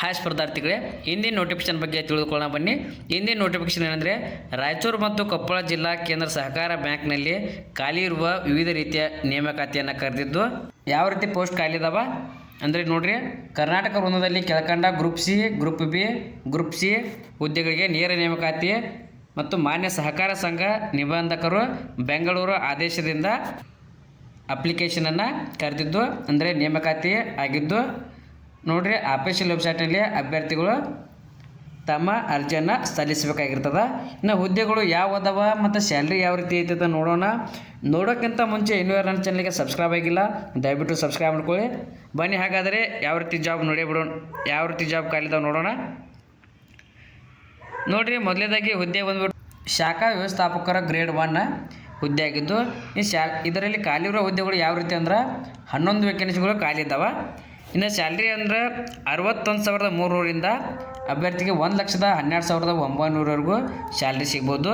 Hi ಸ್ಪರ್ಧಾರ್ಥಿಗಳೇ, ಹಿಂದಿನ notification ಬಗ್ಗೆ ತಿಳಿದುಕೊಳ್ಳೋಣ ಬನ್ನಿ. ಹಿಂದಿನ ನೋಟಿಫಿಕೇಶನ್ ಏನಂದರೆ, ರಾಯಚೂರು ಮತ್ತು ಕೊಪ್ಪಳ ಜಿಲ್ಲಾ ಕೇಂದ್ರ ಸಹಕಾರ ಬ್ಯಾಂಕ್ನಲ್ಲಿ ಖಾಲಿ ಇರುವ ವಿವಿಧ ರೀತಿಯ ನೇಮಕಾತಿಯನ್ನು ಕರೆದಿದ್ದು, ಯಾವ ರೀತಿ ಪೋಸ್ಟ್ ಖಾಲಿ ಇದಾವ? ಅಂದರೆ ನೋಡ್ರಿ, ಕರ್ನಾಟಕ ವೃಂದದಲ್ಲಿ ಕೆಳಕಂಡ group C group B group C ಹುದ್ದೆಗಳಿಗೆ ನೇರ ನೇಮಕಾತಿ ಮತ್ತು ಮಾನ್ಯ ಸಹಕಾರ ಸಂಘ ನಿಬಂಧಕರು ಬೆಂಗಳೂರು ಆದೇಶದಿಂದ ಅಪ್ಲಿಕೇಶನನ್ನು ಕರೆದಿದ್ದು, ಅಂದರೆ ನೇಮಕಾತಿ ಆಗಿದ್ದು ನೋಡ್ರಿ ಆಫೀಷಿಯಲ್ ವೆಬ್ಸೈಟ್ನಲ್ಲಿ ಅಭ್ಯರ್ಥಿಗಳು ತಮ್ಮ ಅರ್ಜಿಯನ್ನು ಸಲ್ಲಿಸಬೇಕಾಗಿರ್ತದೆ. ಇನ್ನು ಹುದ್ದೆಗಳು ಯಾವ ಅದಾವ ಮತ್ತು ಸ್ಯಾಲ್ರಿ ಯಾವ ರೀತಿ ಐತೆ ನೋಡೋಣ. ನೋಡೋಕ್ಕಿಂತ ಮುಂಚೆ ಇನ್ನೂ ಯಾರು ನನ್ನ ಚಾನಲ್ಗೆ ಸಬ್ಸ್ಕ್ರೈಬ್ ಆಗಿಲ್ಲ, ದಯವಿಟ್ಟು ಸಬ್ಸ್ಕ್ರೈಬ್ ಮಾಡ್ಕೊಳ್ಳಿ. ಬನ್ನಿ, ಹಾಗಾದರೆ ಯಾವ ರೀತಿ ಜಾಬ್ ನೋಡಿ ಬಿಡೋಣ ಯಾವ ರೀತಿ ಜಾಬ್ ಕಾಲಿದಾವೆ ನೋಡೋಣ. ನೋಡಿರಿ ಮೊದಲೇದಾಗಿ ಹುದ್ದೆ ಬಂದ್ಬಿಟ್ಟು ಶಾಖಾ ವ್ಯವಸ್ಥಾಪಕರ ಗ್ರೇಡ್ ಒನ್ ಹುದ್ದೆ ಆಗಿದ್ದು, ಈ ಶಾ ಇದರಲ್ಲಿ ಖಾಲಿ ಇರೋ ಹುದ್ದೆಗಳು ಯಾವ ರೀತಿ ಅಂದ್ರೆ ಹನ್ನೊಂದು ವೇಕೆನ್ಸಿಗಳು ಖಾಲಿ ಇದ್ದಾವೆ. ಇನ್ನು ಸ್ಯಾಲ್ರಿ ಅಂದ್ರೆ ಅರವತ್ತೊಂದು ಸಾವಿರದ ಮೂರುನೂರಿಂದ ಅಭ್ಯರ್ಥಿಗೆ ಒಂದು ಲಕ್ಷದ ಹನ್ನೆರಡು ಸಾವಿರದ ಒಂಬೈನೂರವರೆಗೂ ಸ್ಯಾಲ್ರಿ ಸಿಗ್ಬೋದು.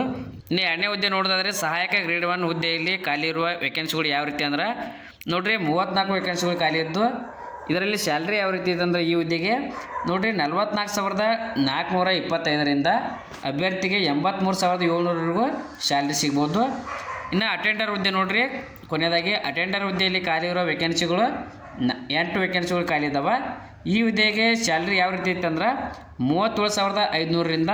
ಇನ್ನು ಎರಡನೇ ಹುದ್ದೆ ನೋಡೋದಾದ್ರೆ ಸಹಾಯಕ ಗ್ರೇಡ್ ಒನ್ ಹುದ್ದೆಯಲ್ಲಿ ಖಾಲಿ ಇರುವ ವೇಕೆನ್ಸಿಗಳು ಯಾವ ರೀತಿ ಅಂದ್ರೆ ನೋಡಿರಿ ಮೂವತ್ತ್ನಾಲ್ಕು ವೇಕೆನ್ಸಿಗಳು ಖಾಲಿ ಇದ್ದು, ಇದರಲ್ಲಿ ಸ್ಯಾಲ್ರಿ ಯಾವ ರೀತಿ ಇದೆ ಅಂದರೆ ಈ ಹುದ್ದೆಗೆ ನೋಡಿರಿ ನಲ್ವತ್ನಾಲ್ಕು ಸಾವಿರದ ನಾಲ್ಕುನೂರ ಇಪ್ಪತ್ತೈದರಿಂದ ಅಭ್ಯರ್ಥಿಗೆ ಎಂಬತ್ತ್ಮೂರು ಸಾವಿರದ ಏಳ್ನೂರವರೆಗೂ ಸ್ಯಾಲ್ರಿ ಸಿಗ್ಬೋದು. ಇನ್ನು ಅಟೆಂಡರ್ ಹುದ್ದೆ ನೋಡಿರಿ ಕೊನೆಯದಾಗಿ ಅಟೆಂಡರ್ ಹುದ್ದೆಯಲ್ಲಿ ಖಾಲಿ ಇರೋ ವೇಕೆನ್ಸಿಗಳು ನ, ಎಂಟು ವೇಕೆನ್ಸಿಗಳು ಖಾಲಿ ಇದ್ದಾವೆ ಈ ಹುದ್ದೆಗೆ ಸ್ಯಾಲ್ರಿ ಯಾವ ರೀತಿ ಇತ್ತಂದ್ರೆ ಮೂವತ್ತೇಳು ಸಾವಿರದ ಐದುನೂರರಿಂದ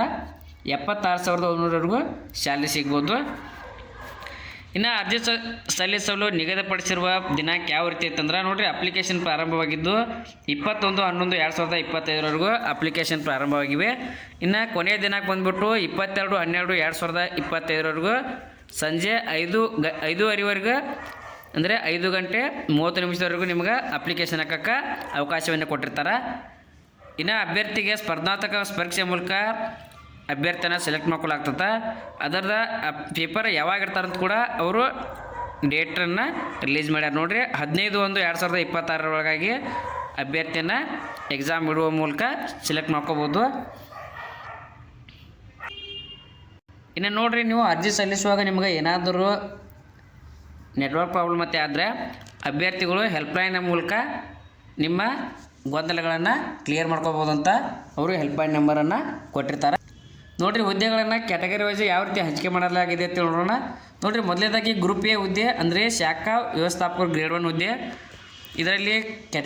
ಎಪ್ಪತ್ತಾರು ಸಾವಿರದ ಒಂಬೈನೂರವರೆಗೂ ಸ್ಯಾಲ್ರಿ ಸಿಗ್ಬೋದು. ಇನ್ನು ಅರ್ಜಿ ಸಲ್ಲಿಸಲು ನಿಗದಿಪಡಿಸಿರುವ ದಿನಾಂಕ ಯಾವ ರೀತಿ ಇತ್ತಂದ್ರೆ ನೋಡಿರಿ ಅಪ್ಲಿಕೇಶನ್ ಪ್ರಾರಂಭವಾಗಿದ್ದು ಇಪ್ಪತ್ತೊಂದು, ಹನ್ನೊಂದು, ಎರಡು ಸಾವಿರದ ಇಪ್ಪತ್ತೈದರವರೆಗೂ ಅಪ್ಲಿಕೇಶನ್ ಪ್ರಾರಂಭವಾಗಿವೆ. ಇನ್ನು ಕೊನೆಯ ದಿನಾಂಕ ಬಂದ್ಬಿಟ್ಟು ಇಪ್ಪತ್ತೆರಡು, ಹನ್ನೆರಡು, ಎರಡು ಸಾವಿರದ ಇಪ್ಪತ್ತೈದರವರೆಗೂ ಸಂಜೆ ಐದು ಗ, ಐದೂವರೆವರೆಗೂ ಅಂದರೆ ಐದು ಗಂಟೆ ಮೂವತ್ತು ನಿಮಿಷದವರೆಗೂ ನಿಮ್ಗೆ ಅಪ್ಲಿಕೇಶನ್ ಹಾಕಕ್ಕೆ ಅವಕಾಶವನ್ನು ಕೊಟ್ಟಿರ್ತಾರೆ. ಇನ್ನು ಅಭ್ಯರ್ಥಿಗೆ ಸ್ಪರ್ಧಾತ್ಮಕ ಪರೀಕ್ಷೆ ಮೂಲಕ ಅಭ್ಯರ್ಥಿನ ಸೆಲೆಕ್ಟ್ ಮಾಡ್ಕೊಳಾಗ್ತದೆ ಅದರದ ಪೇಪರ್ ಯಾವಾಗ ಇರ್ತಾರಂತ ಕೂಡ ಅವರು ಡೇಟನ್ನು ರಿಲೀಸ್ ಮಾಡ್ಯಾರ. ನೋಡಿರಿ, ಹದಿನೈದು ಒಂದು ಎರಡು ಸಾವಿರದ ಇಪ್ಪತ್ತಾರರೊಳಗಾಗಿ ಅಭ್ಯರ್ಥಿಯನ್ನು ಎಕ್ಸಾಮ್ ಇಡುವ ಮೂಲಕ ಸೆಲೆಕ್ಟ್ ಮಾಡ್ಕೋಬೋದು. ಇನ್ನು ನೋಡಿರಿ, ನೀವು ಅರ್ಜಿ ಸಲ್ಲಿಸುವಾಗ ನಿಮಗೆ ಏನಾದರೂ ನೆಟ್ವರ್ಕ್ ಪ್ರಾಬ್ಲಮ್ ಮತ್ತೆ ಆದರೆ ಅಭ್ಯರ್ಥಿಗಳು ಹೆಲ್ಪ್ಲೈನ್ ಮೂಲಕ ನಿಮ್ಮ ಗೊಂದಲಗಳನ್ನು ಕ್ಲಿಯರ್ ಮಾಡ್ಕೋಬೋದು ಅಂತ ಅವರು ಹೆಲ್ಪ್ಲೈನ್ ನಂಬರನ್ನು ಕೊಟ್ಟಿರ್ತಾರೆ. ನೋಡಿರಿ, ಹುದ್ದೆಗಳನ್ನು ಕ್ಯಾಟಗರಿ ವೈಸ್ ಯಾವ ರೀತಿ ಹಂಚಿಕೆ ಮಾಡಲಾಗಿದೆ ಅಂತ ನೋಡೋಣ. ನೋಡಿರಿ ಮೊದಲನೇದಾಗಿ ಗ್ರೂಪ್ ಎ ಹುದ್ದೆ ಅಂದರೆ ಶಾಖಾ ವ್ಯವಸ್ಥಾಪಕರು ಗ್ರೇಡ್ ಒನ್ ಹುದ್ದೆ. ಇದರಲ್ಲಿ ಕ್ಯಾಟ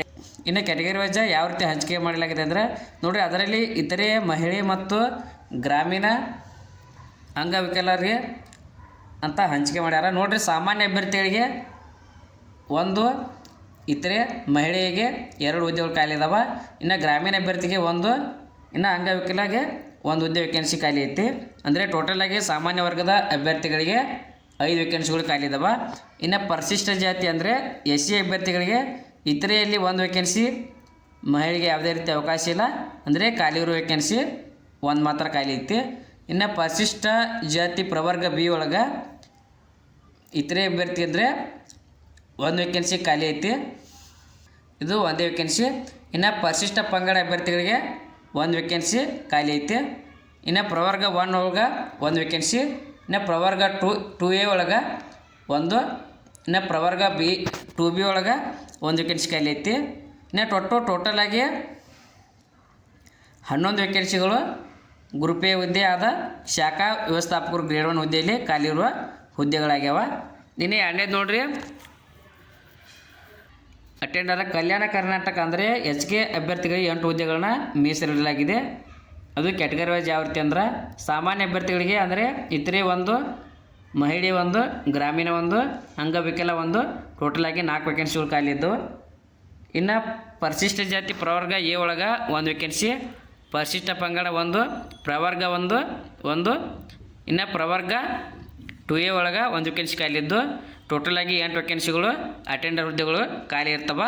ಇನ್ನು ಕ್ಯಾಟಗರಿ ವೈಸ್ ಯಾವ ರೀತಿ ಹಂಚಿಕೆ ಮಾಡಲಾಗಿದೆ ಅಂದರೆ, ನೋಡಿರಿ, ಅದರಲ್ಲಿ ಇತರೆ ಮಹಿಳೆ ಮತ್ತು ಗ್ರಾಮೀಣ ಅಂಗವಿಕಲರಿಗೆ ಅಂತ ಹಂಚಿಕೆ ಮಾಡ್ಯಾರ. ನೋಡ್ರಿ, ಸಾಮಾನ್ಯ ಅಭ್ಯರ್ಥಿಗಳಿಗೆ ಒಂದು, ಇತರೆ ಮಹಿಳೆಗೆ ಎರಡು ಹುದ್ದೆಗಳು ಖಾಲಿ ಇದಾವೆ ಇನ್ನು ಗ್ರಾಮೀಣ ಅಭ್ಯರ್ಥಿಗೆ ಒಂದು, ಇನ್ನು ಅಂಗವಿಕಲಾಗೆ ಒಂದು ಹುದ್ದೆ ವೇಕೆನ್ಸಿ ಖಾಲಿ ಐತಿ. ಅಂದರೆ ಟೋಟಲಾಗಿ ಸಾಮಾನ್ಯ ವರ್ಗದ ಅಭ್ಯರ್ಥಿಗಳಿಗೆ ಐದು ವೇಕೆನ್ಸಿಗಳು ಖಾಲಿ ಇದಾವೆ ಇನ್ನು ಪರಿಶಿಷ್ಟ ಜಾತಿ ಅಂದರೆ ಎಸ್ ಸಿ ಅಭ್ಯರ್ಥಿಗಳಿಗೆ ಇತರೆಯಲ್ಲಿ ಒಂದು ವೇಕೆನ್ಸಿ ಮಹಿಳೆಗೆ ಯಾವುದೇ ರೀತಿ ಅವಕಾಶ ಇಲ್ಲ. ಅಂದರೆ ಖಾಲಿ ಇರೋ ವೇಕೆನ್ಸಿ ಒಂದು ಮಾತ್ರ ಖಾಲಿ ಐತಿ. ಇನ್ನು ಪರಿಶಿಷ್ಟ ಜಾತಿ ಪ್ರವರ್ಗ ಬಿ ಒಳಗೆ ಇತರೆ ಅಭ್ಯರ್ಥಿ ಅಂದರೆ ಒಂದು ವೇಕೆನ್ಸಿ ಖಾಲಿ ಐತಿ. ಇದು ಒಂದೇ ವೇಕೆನ್ಸಿ ಇನ್ನು ಪರಿಶಿಷ್ಟ ಪಂಗಡ ಅಭ್ಯರ್ಥಿಗಳಿಗೆ ಒಂದು ವೇಕೆನ್ಸಿ ಖಾಲಿ ಐತಿ. ಇನ್ನು ಪ್ರವರ್ಗ ಒನ್ ಒಳಗೆ ಒಂದು ವೇಕೆನ್ಸಿ ಇನ್ನು ಪ್ರವರ್ಗ ಟೂ ಟು ಎ ಒಳಗೆ ಒಂದು, ಇನ್ನು ಪ್ರವರ್ಗ ಬಿ ಟು ಬಿ ಒಳಗೆ ಒಂದು ವೇಕೆನ್ಸಿ ಖಾಲಿ ಐತಿ. ಇನ್ನು ಟೊಟ್ಟು ಟೋಟಲಾಗಿ ಹನ್ನೊಂದು ವೇಕೆನ್ಸಿಗಳು ಗ್ರೂಪ್ ಎ ಹುದ್ದೆ ಆದ ಶಾಖಾ ವ್ಯವಸ್ಥಾಪಕರು ಗ್ರೇಡ್ ಒನ್ ಹುದ್ದೆಯಲ್ಲಿ ಖಾಲಿ ಇರುವ ಹುದ್ದೆಗಳಾಗ್ಯಾವ. ನಿನ್ನೆ ಎರಡನೇದು ನೋಡ್ರಿ. ಅಟೆಂಡರ ಕಲ್ಯಾಣ ಕರ್ನಾಟಕ ಅಂದರೆ ಎಚ್ ಕೆ ಅಭ್ಯರ್ಥಿಗಳಿಗೆ ಎಂಟು ಹುದ್ದೆಗಳನ್ನ ಮೀಸಲಿಡಲಾಗಿದೆ. ಅದು ಕ್ಯಾಟಗರಿ ವೈಸ್ ಯಾವ ರೀತಿ ಅಂದ್ರೆ ಸಾಮಾನ್ಯ ಅಭ್ಯರ್ಥಿಗಳಿಗೆ ಅಂದರೆ ಇತರೆ ಒಂದು, ಮಹಿಳೆ ಒಂದು, ಗ್ರಾಮೀಣ ಒಂದು ಅಂಗವಿಕಲ ಒಂದು ಟೋಟಲಾಗಿ ನಾಲ್ಕು ವೇಕೆನ್ಸಿಗಳು ಖಾಲಿ ಇದ್ದವು. ಇನ್ನು ಪರಿಶಿಷ್ಟ ಜಾತಿ ಪ್ರವರ್ಗ ಎ ಒಳಗೆ ಒಂದು ವೇಕೆನ್ಸಿ ಪರಿಶಿಷ್ಟ ಪಂಗಡ ಒಂದು, ಪ್ರವರ್ಗ ಒಂದು ಒಂದು, ಇನ್ನು ಪ್ರವರ್ಗ ಟು ಎ ಒಳಗೆ ಒಂದು ವೇಕೆನ್ಸಿ ಖಾಲಿ ಇದ್ದು ಟೋಟಲಾಗಿ ಎಂಟು ವೇಕೆನ್ಸಿಗಳು ಅಟೆಂಡರ್ ಹುದ್ದೆಗಳು ಖಾಲಿ ಇರ್ತವೆ.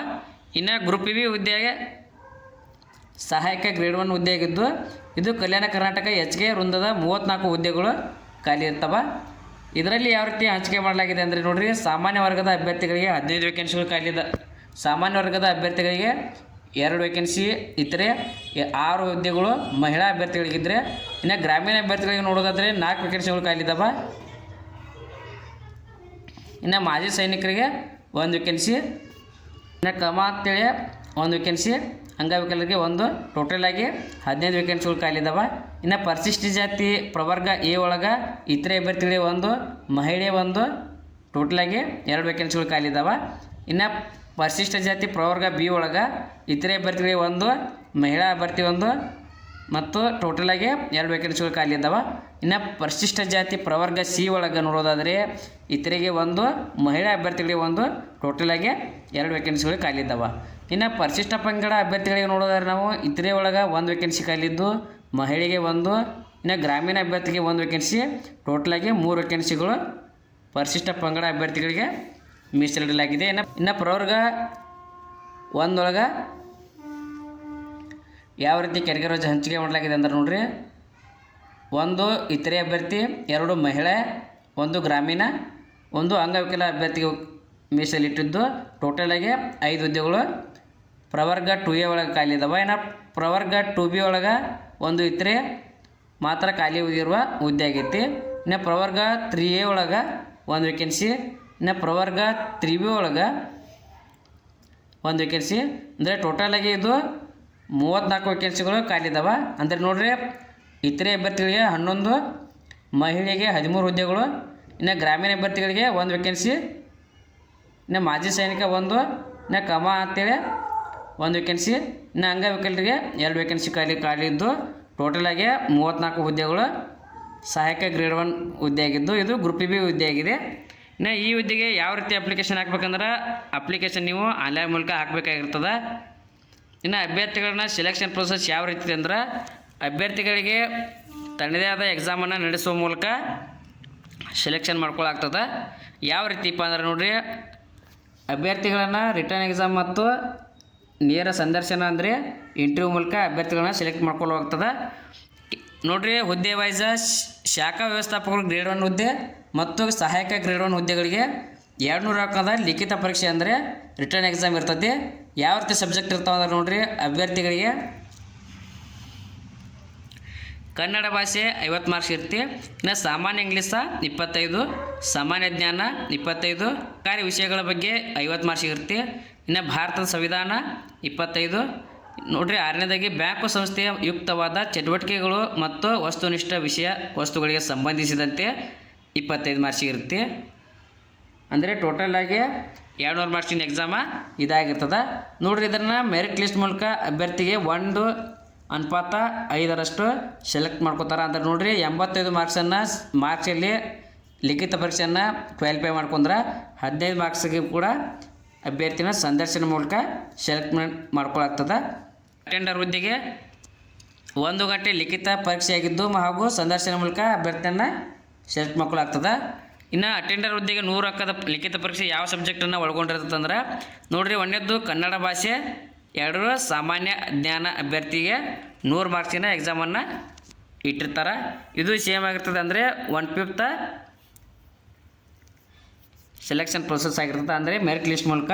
ಇನ್ನು ಗ್ರೂಪ್ ಬಿ ಹುದ್ದೆಗೆ ಸಹಾಯಕ ಗ್ರೇಡ್ ಒನ್ ಹುದ್ದೆ ಆಗಿದ್ದು ಇದು ಕಲ್ಯಾಣ ಕರ್ನಾಟಕ ಕೆ ವೃಂದದ ಮೂವತ್ತ್ನಾಲ್ಕು ಹುದ್ದೆಗಳು ಖಾಲಿ ಇರ್ತವೆ. ಇದರಲ್ಲಿ ಯಾವ ರೀತಿ ಹಂಚಿಕೆ ಮಾಡಲಾಗಿದೆ ಅಂದರೆ ನೋಡಿರಿ, ಸಾಮಾನ್ಯ ವರ್ಗದ ಅಭ್ಯರ್ಥಿಗಳಿಗೆ ಹದಿನೈದು ವೇಕೆನ್ಸಿಗಳು ಖಾಲಿ ಇದೆ. ಸಾಮಾನ್ಯ ವರ್ಗದ ಅಭ್ಯರ್ಥಿಗಳಿಗೆ ಎರಡು ವೇಕೆನ್ಸಿ ಇದ್ದರೆ ಆರು ಹುದ್ದೆಗಳು ಮಹಿಳಾ ಅಭ್ಯರ್ಥಿಗಳಿಗಿದ್ದರೆ ಇನ್ನು ಗ್ರಾಮೀಣ ಅಭ್ಯರ್ಥಿಗಳಿಗೆ ನೋಡೋದಾದರೆ ನಾಲ್ಕು ವೇಕೆನ್ಸಿಗಳು ಖಾಲಿ ಇದ್ದಾವೆ ಇನ್ನು ಮಾಜಿ ಸೈನಿಕರಿಗೆ ಒಂದು ವೇಕೆನ್ಸಿ ಇನ್ನು ಕಮ ಅಂತೇಳಿ ಒಂದು ವೇಕೆನ್ಸಿ ಅಂಗವಿಕಲರಿಗೆ ಒಂದು ಟೋಟಲ್ ಆಗಿ ಹದಿನೈದು ವೇಕೆನ್ಸಿಗಳು ಖಾಲಿದಾವ ಇನ್ನು ಪರಿಶಿಷ್ಟ ಜಾತಿ ಪ್ರವರ್ಗ ಎ ಒಳಗೆ ಇತರೆ ಅಭ್ಯರ್ಥಿಗಳಿಗೆ ಒಂದು, ಮಹಿಳೆ ಒಂದು ಟೋಟಲ್ ಆಗಿ ಎರಡು ವೇಕೆನ್ಸಿಗಳು ಖಾಲಿದಾವ ಇನ್ನು ಪರಿಶಿಷ್ಟ ಜಾತಿ ಪ್ರವರ್ಗ ಬಿ ಒಳಗೆ ಇತರೆ ಅಭ್ಯರ್ಥಿಗಳಿಗೆ ಒಂದು, ಮಹಿಳಾ ಅಭ್ಯರ್ಥಿ ಒಂದು ಮತ್ತು ಟೋಟಲ್ ಆಗಿ ಎರಡು ವೇಕೆನ್ಸಿಗಳು ಖಾಲಿ ಇದ್ದಾವೆ. ಇನ್ನು ಪರಿಶಿಷ್ಟ ಜಾತಿ ಪ್ರವರ್ಗ ಸಿ ಒಳಗೆ ನೋಡೋದಾದರೆ ಇತರಿಗೆ ಒಂದು, ಮಹಿಳಾ ಅಭ್ಯರ್ಥಿಗಳಿಗೆ ಒಂದು ಟೋಟಲ್ ಆಗಿ ಎರಡು ವೇಕೆನ್ಸಿಗಳು ಖಾಲಿ ಇದ್ದಾವೆ. ಇನ್ನು ಪರಿಶಿಷ್ಟ ಪಂಗಡ ಅಭ್ಯರ್ಥಿಗಳಿಗೆ ನೋಡೋದಾದ್ರೆ ನಾವು ಇತರೆ ಒಳಗೆ ಒಂದು ವೇಕೆನ್ಸಿ ಖಾಲಿದ್ದು ಮಹಿಳೆಗೆ ಒಂದು, ಇನ್ನು ಗ್ರಾಮೀಣ ಅಭ್ಯರ್ಥಿಗೆ ಒಂದು ವೇಕೆನ್ಸಿ ಟೋಟಲ್ ಆಗಿ ಮೂರು ವೇಕೆನ್ಸಿಗಳು ಪರಿಶಿಷ್ಟ ಪಂಗಡ ಅಭ್ಯರ್ಥಿಗಳಿಗೆ ಮೀಸಲಿಡಲಾಗಿದೆ. ಇನ್ನು ಇನ್ನು ಪ್ರವರ್ಗ ಒಂದೊಳಗೆ ಯಾವ ರೀತಿ ಕೆಟಗರಿ ಹಂಚಿಕೆ ಮಾಡಲಾಗಿದೆ ಅಂದ್ರೆ ನೋಡ್ರಿ, ಒಂದು ಇತರೆ ಅಭ್ಯರ್ಥಿ, ಎರಡು ಮಹಿಳೆ, ಒಂದು ಗ್ರಾಮೀಣ, ಒಂದು ಅಂಗವಿಕಲ ಅಭ್ಯರ್ಥಿಗೆ ಮೀಸಲಿಟ್ಟಿದ್ದು. ಟೋಟಲಾಗಿ ಐದು ಹುದ್ದೆಗಳು ಪ್ರವರ್ಗ ಟು ಎ ಒಳಗೆ ಖಾಲಿ ಇದಾವೆ. ಇನ್ನು ಪ್ರವರ್ಗ ಟು ಬಿ ಒಳಗೆ ಒಂದು ಇತರೆ ಮಾತ್ರ ಖಾಲಿ ಇರುವ ಹುದ್ದೆ ಆಗೈತಿ. ಇನ್ನು ಪ್ರವರ್ಗ ತ್ರೀ ಎ ಒಳಗೆ ಒಂದು ವೇಕೆನ್ಸಿ ಇನ್ನು ಪ್ರವರ್ಗ ತ್ರೀ ಬಿ ಒಳಗೆ ಒಂದು ವೇಕೆನ್ಸಿ ಅಂದರೆ ಟೋಟಲಾಗಿ ಇದು ಮೂವತ್ತ್ನಾಲ್ಕು ವೇಕೆನ್ಸಿಗಳು ಖಾಲಿ ಇದಾವೆ ಅಂದರೆ ನೋಡ್ರಿ, ಇತರೆ ಅಭ್ಯರ್ಥಿಗಳಿಗೆ ಹನ್ನೊಂದು, ಮಹಿಳೆಗೆ ಹದಿಮೂರು ಹುದ್ದೆಗಳು, ಇನ್ನು ಗ್ರಾಮೀಣ ಅಭ್ಯರ್ಥಿಗಳಿಗೆ ಒಂದು ವೇಕೆನ್ಸಿ ಇನ್ನು ಮಾಜಿ ಸೈನಿಕ ಒಂದು, ಇನ್ನು ಕಮ ಅಂತೇಳಿ ಒಂದು ವೇಕೆನ್ಸಿ ಇನ್ನು ಅಂಗವಿಕಲರಿಗೆ ಎರಡು ವೇಕೆನ್ಸಿ ಖಾಲಿ ಖಾಲಿ ಇದ್ದು ಟೋಟಲಾಗಿ ಮೂವತ್ತ್ನಾಲ್ಕು ಹುದ್ದೆಗಳು ಸಹಾಯಕ ಗ್ರೇಡ್ ಒನ್ ಹುದ್ದೆ ಆಗಿದ್ದು, ಇದು ಗ್ರೂಪ್ ಬಿ ಹುದ್ದೆ ಆಗಿದೆ. ಇನ್ನು ಈ ಹುದ್ದೆಗೆ ಯಾವ ರೀತಿ ಅಪ್ಲಿಕೇಶನ್ ಹಾಕ್ಬೇಕಂದ್ರೆ ಅಪ್ಲಿಕೇಶನ್ ನೀವು ಆನ್ಲೈನ್ ಮೂಲಕ ಹಾಕಬೇಕಾಗಿರ್ತದೆ. ಇನ್ನು ಅಭ್ಯರ್ಥಿಗಳನ್ನ ಸೆಲೆಕ್ಷನ್ ಪ್ರೊಸೆಸ್ ಯಾವ ರೀತಿ ಅಂದ್ರೆ ಅಭ್ಯರ್ಥಿಗಳಿಗೆ ತನ್ನದೇ ಆದ ಎಕ್ಸಾಮನ್ನು ನಡೆಸುವ ಮೂಲಕ ಸೆಲೆಕ್ಷನ್ ಮಾಡ್ಕೊಳ್ಳಾಗ್ತದೆ ಯಾವ ರೀತಿಪ್ಪ ಅಂದ್ರೆ ನೋಡಿರಿ, ಅಭ್ಯರ್ಥಿಗಳನ್ನು ರಿಟರ್ನ್ ಎಕ್ಸಾಮ್ ಮತ್ತು ನೇರ ಸಂದರ್ಶನ ಅಂದರೆ ಇಂಟರ್ವ್ಯೂ ಮೂಲಕ ಅಭ್ಯರ್ಥಿಗಳನ್ನ ಸೆಲೆಕ್ಟ್ ಮಾಡ್ಕೊಳ್ಳೋಗ್ತದೆ ನೋಡಿರಿ, ಹುದ್ದೆ ವೈಸ ಶಾಖಾ ವ್ಯವಸ್ಥಾಪಕರು ಗ್ರೇಡ್ ಒನ್ ಹುದ್ದೆ ಮತ್ತು ಸಹಾಯಕ ಗ್ರೇಡ್ ಒನ್ ಹುದ್ದೆಗಳಿಗೆ ಎರಡು ನೂರು ಅಂಕದ ಲಿಖಿತ ಪರೀಕ್ಷೆ ಅಂದರೆ ರಿಟರ್ನ್ ಎಕ್ಸಾಮ್ ಇರ್ತದೆ ಯಾವ ರೀತಿ ಸಬ್ಜೆಕ್ಟ್ ಇರ್ತಾವೆ ಅಂದ್ರೆ ನೋಡ್ರಿ ಅಭ್ಯರ್ಥಿಗಳಿಗೆ ಕನ್ನಡ ಭಾಷೆ ಐವತ್ತು ಮಾರ್ಕ್ಸ್ ಇರ್ತಿ. ಇನ್ನು ಸಾಮಾನ್ಯ ಇಂಗ್ಲೀಷ ಇಪ್ಪತ್ತೈದು, ಸಾಮಾನ್ಯ ಜ್ಞಾನ ಇಪ್ಪತ್ತೈದು, ಕಾರ್ಯ ವಿಷಯಗಳ ಬಗ್ಗೆ ಐವತ್ತು ಮಾರ್ಕ್ಸ್ ಇರ್ತಿ. ಇನ್ನು ಭಾರತದ ಸಂವಿಧಾನ ಇಪ್ಪತ್ತೈದು. ನೋಡ್ರಿ ಆರನೇದಾಗಿ ಬ್ಯಾಂಕು ಸಂಸ್ಥೆಯ ಯುಕ್ತವಾದ ಚಟುವಟಿಕೆಗಳು ಮತ್ತು ವಸ್ತುನಿಷ್ಠ ವಿಷಯ ವಸ್ತುಗಳಿಗೆ ಸಂಬಂಧಿಸಿದಂತೆ ಇಪ್ಪತ್ತೈದು ಮಾರ್ಕ್ಸ್ ಇರುತ್ತೆ ಅಂದರೆ ಆಗಿ ಎರಡು ನೂರು ಮಾರ್ಕ್ಸಿನ ಎಕ್ಸಾಮ ಇದಾಗಿರ್ತದೆ. ನೋಡ್ರಿ ಇದನ್ನು ಮೆರಿಟ್ ಲಿಸ್ಟ್ ಮೂಲಕ ಅಭ್ಯರ್ಥಿಗೆ ಒಂದು ಅನುಪಾತ ಐದರಷ್ಟು ಸೆಲೆಕ್ಟ್ ಮಾಡ್ಕೋತಾರೆ. ಅಂದ್ರೆ ನೋಡ್ರಿ ಎಂಬತ್ತೈದು ಮಾರ್ಕ್ಸನ್ನು ಮಾರ್ಕ್ಸಲ್ಲಿ ಲಿಖಿತ ಪರೀಕ್ಷೆಯನ್ನು ಕ್ವಾಲಿಫೈ ಮಾಡ್ಕೊಂಡ್ರೆ ಹದಿನೈದು ಮಾರ್ಕ್ಸ್ಗೆ ಕೂಡ ಅಭ್ಯರ್ಥಿನ ಸಂದರ್ಶನ ಮೂಲಕ ಸೆಲೆಕ್ಟ್ ಮಾಡ್ಕೊಳಾಗ್ತದೆ. ಅಟೆಂಡರ್ ಹುದ್ದೆಗೆ ಒಂದು ಗಂಟೆ ಲಿಖಿತ ಪರೀಕ್ಷೆ ಆಗಿದ್ದು ಹಾಗೂ ಸಂದರ್ಶನ ಮೂಲಕ ಅಭ್ಯರ್ಥಿಯನ್ನು ಸೆಲೆಕ್ಟ್ ಮಾಡ್ಕೊಳಾಗ್ತದೆ. ಇನ್ನು ಅಟೆಂಡರ್ ಹುದ್ದೆಗೆ ನೂರು ಅಂಕದ ಲಿಖಿತ ಪರೀಕ್ಷೆ ಯಾವ ಸಬ್ಜೆಕ್ಟನ್ನು ಒಳಗೊಂಡಿರ್ತಂದ್ರೆ ನೋಡಿರಿ ಒಂದೇದ್ದು ಕನ್ನಡ ಭಾಷೆ, ಎರಡರ ಸಾಮಾನ್ಯ ಜ್ಞಾನ ಅಭ್ಯರ್ಥಿಗೆ ನೂರು ಮಾರ್ಕ್ಸಿನ ಎಕ್ಸಾಮನ್ನು ಇಟ್ಟಿರ್ತಾರೆ. ಇದು ಸೇಮ್ ಆಗಿರ್ತದೆ ಅಂದರೆ ಒನ್ ಫಿಫ್ತ ಸೆಲೆಕ್ಷನ್ ಪ್ರೊಸೆಸ್ ಆಗಿರ್ತದೆ ಅಂದರೆ ಮೆರಿಟ್ ಲಿಸ್ಟ್ ಮೂಲಕ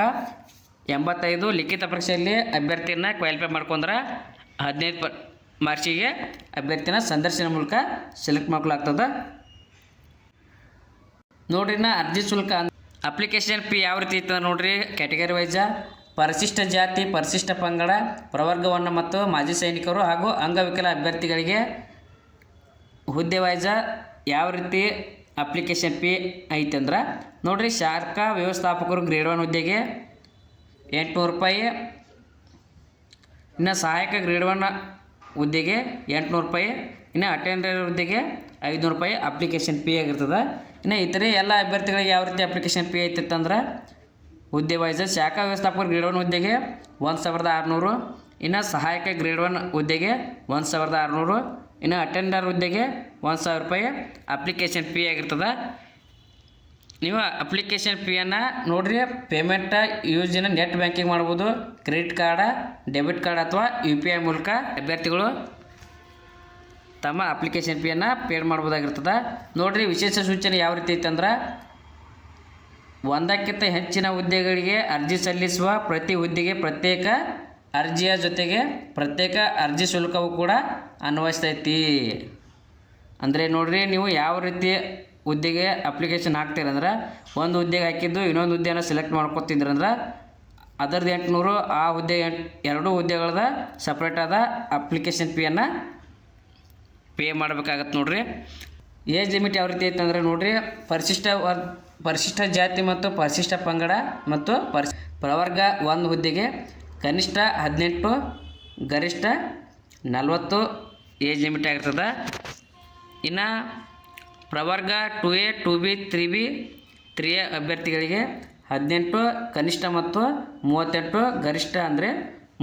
ಎಂಬತ್ತೈದು ಲಿಖಿತ ಪರೀಕ್ಷೆಯಲ್ಲಿ ಅಭ್ಯರ್ಥಿಯನ್ನು ಕ್ವಾಲಿಫೈ ಮಾಡ್ಕೊಂಡ್ರೆ ಹದಿನೈದು ಪ ಮಾರ್ಕ್ಸಿಗೆ ಅಭ್ಯರ್ಥಿನ ಸಂದರ್ಶನ ಮೂಲಕ ಸೆಲೆಕ್ಟ್ ಮಾಡ್ಕೊಳಾಗ್ತದೆ. ನೋಡ್ರಿ ನಾ ಅರ್ಜಿ ಶುಲ್ಕ ಅಪ್ಲಿಕೇಶನ್ ಫೀ ಯಾವ ರೀತಿ ಇತ್ತು ನೋಡ್ರಿ? ಕ್ಯಾಟಗರಿ ವೈಸ ಪರಿಶಿಷ್ಟ ಜಾತಿ, ಪರಿಶಿಷ್ಟ ಪಂಗಡ ಪ್ರವರ್ಗವನ್ನು ಮತ್ತು ಮಾಜಿ ಸೈನಿಕರು ಹಾಗೂ ಅಂಗವಿಕಲ ಅಭ್ಯರ್ಥಿಗಳಿಗೆ ಹುದ್ದೆ ವೈಸ ಯಾವ ರೀತಿ ಅಪ್ಲಿಕೇಶನ್ ಫೀ ಐತೆ ಅಂದ್ರೆ, ನೋಡ್ರಿ ಶಾರ್ಕ ವ್ಯವಸ್ಥಾಪಕರು ಗ್ರೇಡ್ ಒನ್ ಹುದ್ದೆಗೆ ಎಂಟುನೂರು ರೂಪಾಯಿ, ಇನ್ನು ಸಹಾಯಕ ಗ್ರೇಡ್ ಒನ್ ಹುದ್ದೆಗೆ ಎಂಟುನೂರು ರೂಪಾಯಿ, ಇನ್ನು ಅಟೆಂಡರ್ ಹುದ್ದೆಗೆ ಐದುನೂರು ರೂಪಾಯಿ ಅಪ್ಲಿಕೇಶನ್ ಫೀ ಆಗಿರ್ತದೆ. ಇನ್ನು ಇತರೆ ಎಲ್ಲ ಅಭ್ಯರ್ಥಿಗಳಿಗೆ ಯಾವ ರೀತಿ ಅಪ್ಲಿಕೇಶನ್ ಫೀ ಐತಿತ್ತಂದ್ರೆ ಹುದ್ದೆ ವೈಸ್ ಶಾಖಾ ವ್ಯವಸ್ಥಾಪಕರು ಗ್ರೇಡ್ ಒನ್ ಹುದ್ದೆಗೆ ಒಂದು ಸಾವಿರದ ಆರುನೂರು, ಇನ್ನು ಸಹಾಯಕ ಗ್ರೇಡ್ ಒನ್ ಹುದ್ದೆಗೆ ಒಂದು ಸಾವಿರದ ಆರುನೂರು, ಇನ್ನು ಅಟೆಂಡರ್ ಹುದ್ದೆಗೆ ಒಂದು ಸಾವಿರ ರೂಪಾಯಿ ಅಪ್ಲಿಕೇಶನ್ ಫೀ ಆಗಿರ್ತದೆ. ನೀವು ಅಪ್ಲಿಕೇಶನ್ ಫೀಯನ್ನು ನೋಡಿರಿ ಪೇಮೆಂಟ ಯೂಸಿನ ನೆಟ್ ಬ್ಯಾಂಕಿಂಗ್ ಮಾಡ್ಬೋದು ಕ್ರೆಡಿಟ್ ಕಾರ್ಡ ಡೆಬಿಟ್ ಕಾರ್ಡ್ ಅಥವಾ ಯು ಪಿ ಐ ಮೂಲಕ ಅಭ್ಯರ್ಥಿಗಳು ತಮ್ಮ ಅಪ್ಲಿಕೇಶನ್ ಫೀಯನ್ನು ಪೇಡ್ ಮಾಡ್ಬೋದಾಗಿರ್ತದೆ. ನೋಡಿರಿ ವಿಶೇಷ ಸೂಚನೆ ಯಾವ ರೀತಿ ಐತಂದ್ರೆ ಒಂದಕ್ಕಿಂತ ಹೆಚ್ಚಿನ ಹುದ್ದೆಗಳಿಗೆ ಅರ್ಜಿ ಸಲ್ಲಿಸುವ ಪ್ರತಿ ಹುದ್ದೆಗೆ ಪ್ರತ್ಯೇಕ ಅರ್ಜಿಯ ಜೊತೆಗೆ ಪ್ರತ್ಯೇಕ ಅರ್ಜಿ ಶುಲ್ಕವು ಕೂಡ ಅನ್ವಯಿಸ್ತೈತಿ. ಅಂದರೆ ನೋಡಿರಿ ನೀವು ಯಾವ ರೀತಿ ಹುದ್ದೆಗೆ ಅಪ್ಲಿಕೇಶನ್ ಹಾಕ್ತೀರಂದ್ರೆ ಒಂದು ಹುದ್ದೆಗೆ ಹಾಕಿದ್ದು ಇನ್ನೊಂದು ಹುದ್ದೆನ ಸೆಲೆಕ್ಟ್ ಮಾಡ್ಕೊತಿದ್ರಂದ್ರೆ ಅದರದ್ದು ಎಂಟುನೂರು, ಆ ಹುದ್ದೆ ಎಂಟು ಎರಡೂ ಹುದ್ದೆಗಳದ ಸಪ್ರೇಟಾದ ಅಪ್ಲಿಕೇಶನ್ ಫೀಯನ್ನು ಪೇ ಮಾಡ್ಬೇಕಾಗತ್ತೆ ನೋಡ್ರಿ. ಏಜ್ ಲಿಮಿಟ್ ಯಾವ ರೀತಿ ಐತೆ ಅಂದರೆ ನೋಡ್ರಿ, ಪರಿಶಿಷ್ಟ ವರ್, ಪರಿಶಿಷ್ಟ ಜಾತಿ ಮತ್ತು ಪರಿಶಿಷ್ಟ ಪಂಗಡ ಮತ್ತು ಪರಿಶ್ ಪ್ರವರ್ಗ ಒಂದು ಹುದ್ದೆಗೆ ಕನಿಷ್ಠ ಹದಿನೆಂಟು, ಗರಿಷ್ಠ ನಲವತ್ತು ಏಜ್ ಲಿಮಿಟ್ ಆಗಿರ್ತದೆ. ಇನ್ನು ಪ್ರವರ್ಗ two A two B three B three A ಅಭ್ಯರ್ಥಿಗಳಿಗೆ ಹದಿನೆಂಟು, ಕನಿಷ್ಠ ಮತ್ತು ಮೂವತ್ತೆಂಟು, ಗರಿಷ್ಠ ಅಂದರೆ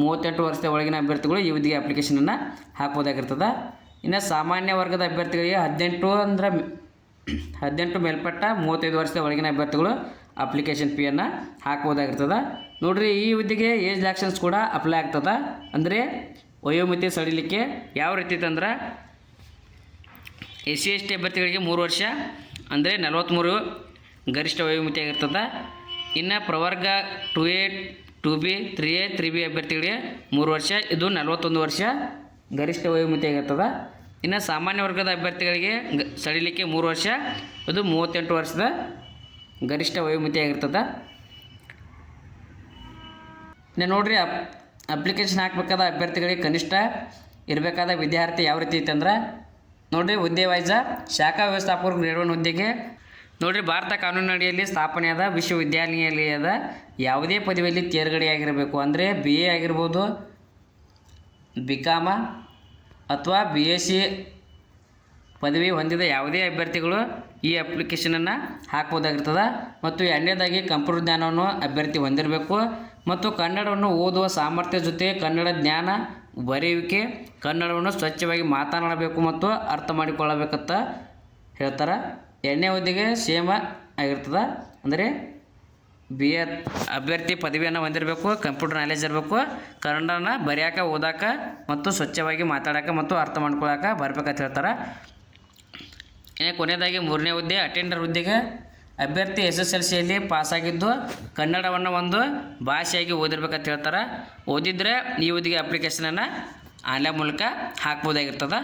ಮೂವತ್ತೆಂಟು ವರ್ಷದ ಒಳಗಿನ ಅಭ್ಯರ್ಥಿಗಳು ಈ ಹುದ್ದೆಗೆ ಅಪ್ಲಿಕೇಶನನ್ನು ಹಾಕ್ಬೋದಾಗಿರ್ತದೆ. ಇನ್ನು ಸಾಮಾನ್ಯ ವರ್ಗದ ಅಭ್ಯರ್ಥಿಗಳಿಗೆ ಹದಿನೆಂಟು ಅಂದ್ರೆ ಹದಿನೆಂಟು ಮೇಲ್ಪಟ್ಟ ಮೂವತ್ತೈದು ವರ್ಷದ ಒಳಗಿನ ಅಭ್ಯರ್ಥಿಗಳು ಅಪ್ಲಿಕೇಶನ್ ಫೀಯನ್ನು ಹಾಕ್ಬೋದಾಗಿರ್ತದೆ. ನೋಡಿರಿ, ಈ ಹುದ್ದೆಗೆ ಏಜ್ ಲ್ಯಾಕ್ಷನ್ಸ್ ಕೂಡ ಅಪ್ಲೈ ಆಗ್ತದೆ. ಅಂದರೆ ವಯೋಮಿತಿ ಸಡಿಲಿಕ್ಕೆ ಯಾವ ರೀತಿ ಅಂದ್ರೆ ಎಸ್ ಸಿ ಎಸ್ ಟಿ ಅಭ್ಯರ್ಥಿಗಳಿಗೆ ಮೂರು ವರ್ಷ, ಅಂದರೆ ನಲವತ್ತ್ಮೂರು ಗರಿಷ್ಠ ವಯೋಮಿತಿ ಆಗಿರ್ತದೆ. ಇನ್ನು ಪ್ರವರ್ಗ two A, two B, three A, three B ಅಭ್ಯರ್ಥಿಗಳಿಗೆ ಮೂರು ವರ್ಷ, ಇದು ನಲವತ್ತೊಂದು ವರ್ಷ. ಗರಿಷ್ಠ ವಯೋಮಿತಿ ಆಗಿರ್ತದೆ ಇನ್ನು ಸಾಮಾನ್ಯ ವರ್ಗದ ಅಭ್ಯರ್ಥಿಗಳಿಗೆ ಗ, ಸಡಿಲಿಕ್ಕೆ ಮೂರು ವರ್ಷ, ಅದು ಮೂವತ್ತೆಂಟು ವರ್ಷದ ಗರಿಷ್ಠ ವಯೋಮಿತಿ ಆಗಿರ್ತದೆ. ಇನ್ನು ನೋಡಿರಿ, ಅಪ್ ಅಪ್ಲಿಕೇಶನ್ ಹಾಕಬೇಕಾದ ಅಭ್ಯರ್ಥಿಗಳಿಗೆ ಕನಿಷ್ಠ ಇರಬೇಕಾದ ವಿದ್ಯಾರ್ಥಿ ಯಾವ ರೀತಿ ಐತೆ ನೋಡಿರಿ, ಹುದ್ದೆ ವೈಸ ಶಾಖಾ ವ್ಯವಸ್ಥಾಪಕರು ನಿರ್ವಹಣೆ ಹುದ್ದೆಗೆ, ನೋಡಿರಿ, ಭಾರತ ಕಾನೂನು ಅಡಿಯಲ್ಲಿ ಸ್ಥಾಪನೆಯಾದ ವಿಶ್ವವಿದ್ಯಾನಿಲಯದ ಯಾವುದೇ ಪದವಿಯಲ್ಲಿ ತೇರ್ಗಡೆಯಾಗಿರಬೇಕು. ಅಂದರೆ ಬಿ ಎ ಆಗಿರ್ಬೋದು ಬಿ ಕಾಮ ಅಥವಾ ಬಿ ಎಸ್ ಸಿ ಪದವಿ ಹೊಂದಿದ ಯಾವುದೇ ಅಭ್ಯರ್ಥಿಗಳು ಈ ಅಪ್ಲಿಕೇಶನನ್ನು ಹಾಕ್ಬೋದಾಗಿರ್ತದೆ. ಮತ್ತು ಎರಡನೇದಾಗಿ ಕಂಪ್ಯೂಟರ್ ಜ್ಞಾನವನ್ನು ಅಭ್ಯರ್ಥಿ ಹೊಂದಿರಬೇಕು. ಮತ್ತು ಕನ್ನಡವನ್ನು ಓದುವ ಸಾಮರ್ಥ್ಯ ಜೊತೆ ಕನ್ನಡ ಜ್ಞಾನ ಬರೆಯುವಿಕೆ, ಕನ್ನಡವನ್ನು ಸ್ವಚ್ಛವಾಗಿ ಮಾತನಾಡಬೇಕು ಮತ್ತು ಅರ್ಥ ಮಾಡಿಕೊಳ್ಳಬೇಕಂತ ಹೇಳ್ತಾರೆ. ಎರಡನೇ ಹುದ್ದೆಗೆ ಸೇಮ ಆಗಿರ್ತದೆ. ಅಂದರೆ ಬಿ ಎ ಅಭ್ಯರ್ಥಿ ಪದವಿಯನ್ನು ಹೊಂದಿರಬೇಕು ಕಂಪ್ಯೂಟರ್ ನಾಲೆಜ್ ಇರಬೇಕು, ಕನ್ನಡನ ಬರೆಯೋಕೆ, ಓದಾಕ ಮತ್ತು ಸ್ವಚ್ಛವಾಗಿ ಮಾತಾಡೋಕೆ ಮತ್ತು ಅರ್ಥ ಮಾಡ್ಕೊಳಕ್ಕೆ ಬರ್ಬೇಕಂತ ಹೇಳ್ತಾರೆ. ಇನ್ನು ಕೊನೆಯದಾಗಿ ಮೂರನೇ ಹುದ್ದೆ ಅಟೆಂಡರ್ ಹುದ್ದೆಗೆ ಅಭ್ಯರ್ಥಿ ಎಸ್ ಎಸ್ ಎಲ್ ಸಿಯಲ್ಲಿ ಪಾಸಾಗಿದ್ದು ಕನ್ನಡವನ್ನು ಒಂದು ಭಾಷೆಯಾಗಿ ಓದಿರ್ಬೇಕಂತ ಹೇಳ್ತಾರೆ. ಓದಿದ್ರೆ ಈ ಹುದ್ದೆಗೆ ಅಪ್ಲಿಕೇಶನನ್ನು ಆನ್ಲೈನ್ ಮೂಲಕ ಹಾಕ್ಬೋದಾಗಿರ್ತದೆ.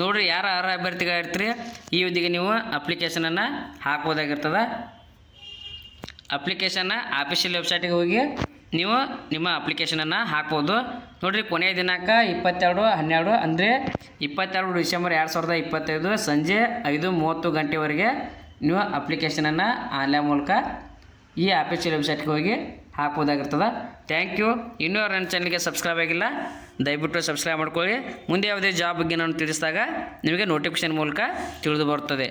ನೋಡ್ರಿ ಯಾರು ಅರ್ಹ ಅಭ್ಯರ್ಥಿಗಳಿರ್ತೀರಿ ಈ ಹುದ್ದೆಗೆ ನೀವು ಅಪ್ಲಿಕೇಶನನ್ನು ಹಾಕ್ಬೋದಾಗಿರ್ತದೆ. ಅಪ್ಲಿಕೇಶನ್ನ ಆಫೀಷಿಯಲ್ ವೆಬ್ಸೈಟಿಗೆ ಹೋಗಿ ನೀವು ನಿಮ್ಮ ಅಪ್ಲಿಕೇಶನನ್ನು ಹಾಕ್ಬೋದು. ನೋಡಿರಿ ಕೊನೆಯ ದಿನಾಂಕ ಇಪ್ಪತ್ತೆರಡು, ಹನ್ನೆರಡು, ಅಂದರೆ ಇಪ್ಪತ್ತೆರಡು ಡಿಸೆಂಬರ್ ಎರಡು ಸಾವಿರದ ಇಪ್ಪತ್ತೈದು ಸಂಜೆ ಐದು ಮೂವತ್ತು ಗಂಟೆವರೆಗೆ ನೀವು ಅಪ್ಲಿಕೇಶನನ್ನು ಆನ್ಲೈನ್ ಮೂಲಕ ಈ ಆಫೀಷಿಯಲ್ ವೆಬ್ಸೈಟ್ಗೆ ಹೋಗಿ ಹಾಕ್ಬೋದಾಗಿರ್ತದೆ. ಥ್ಯಾಂಕ್ ಯು ಇನ್ನೂ ಯಾರು ನನ್ನ ಚಾನಲ್ಗೆ ಸಬ್ಸ್ಕ್ರೈಬ್ ಆಗಿಲ್ಲ, ದಯವಿಟ್ಟು ಸಬ್ಸ್ಕ್ರೈಬ್ ಮಾಡ್ಕೊಳ್ಳಿ. ಮುಂದೆ ಯಾವುದೇ ಜಾಬ್ ಬಗ್ಗೆ ನಾನು ತಿಳಿಸಿದಾಗ ನಿಮಗೆ ನೋಟಿಫಿಕೇಶನ್ ಮೂಲಕ ತಿಳಿದು ಬರ್ತದೆ